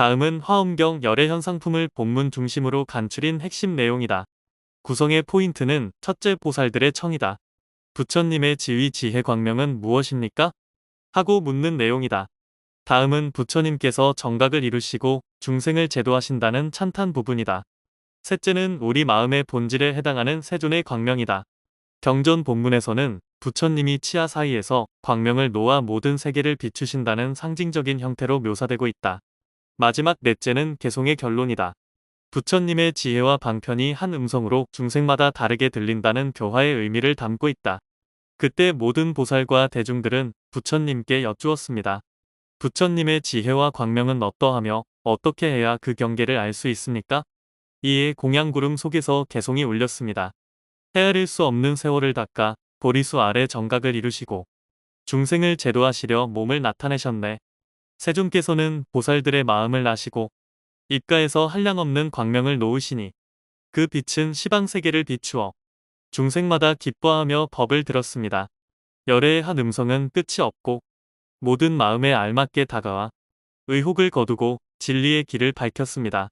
다음은 화엄경 열애 현상품을 본문 중심으로 간추린 핵심 내용이다. 구성의 포인트는 첫째 보살들의 청이다. 부처님의 지위 지혜 광명은 무엇입니까? 하고 묻는 내용이다. 다음은 부처님께서 정각을 이루시고 중생을 제도하신다는 찬탄 부분이다. 셋째는 우리 마음의 본질에 해당하는 세존의 광명이다. 경전 본문에서는 부처님이 치아 사이에서 광명을 놓아 모든 세계를 비추신다는 상징적인 형태로 묘사되고 있다. 마지막 넷째는 개송의 결론이다. 부처님의 지혜와 방편이 한 음성으로 중생마다 다르게 들린다는 교화의 의미를 담고 있다. 그때 모든 보살과 대중들은 부처님께 여쭈었습니다. 부처님의 지혜와 광명은 어떠하며 어떻게 해야 그 경계를 알 수 있습니까? 이에 공양구름 속에서 개송이 울렸습니다. 헤아릴 수 없는 세월을 닦아 보리수 아래 정각을 이루시고 중생을 제도하시려 몸을 나타내셨네. 세존께서는 보살들의 마음을 아시고 입가에서 한량없는 광명을 놓으시니 그 빛은 시방세계를 비추어 중생마다 기뻐하며 법을 들었습니다. 열애의 한 음성은 끝이 없고 모든 마음에 알맞게 다가와 의혹을 거두고 진리의 길을 밝혔습니다.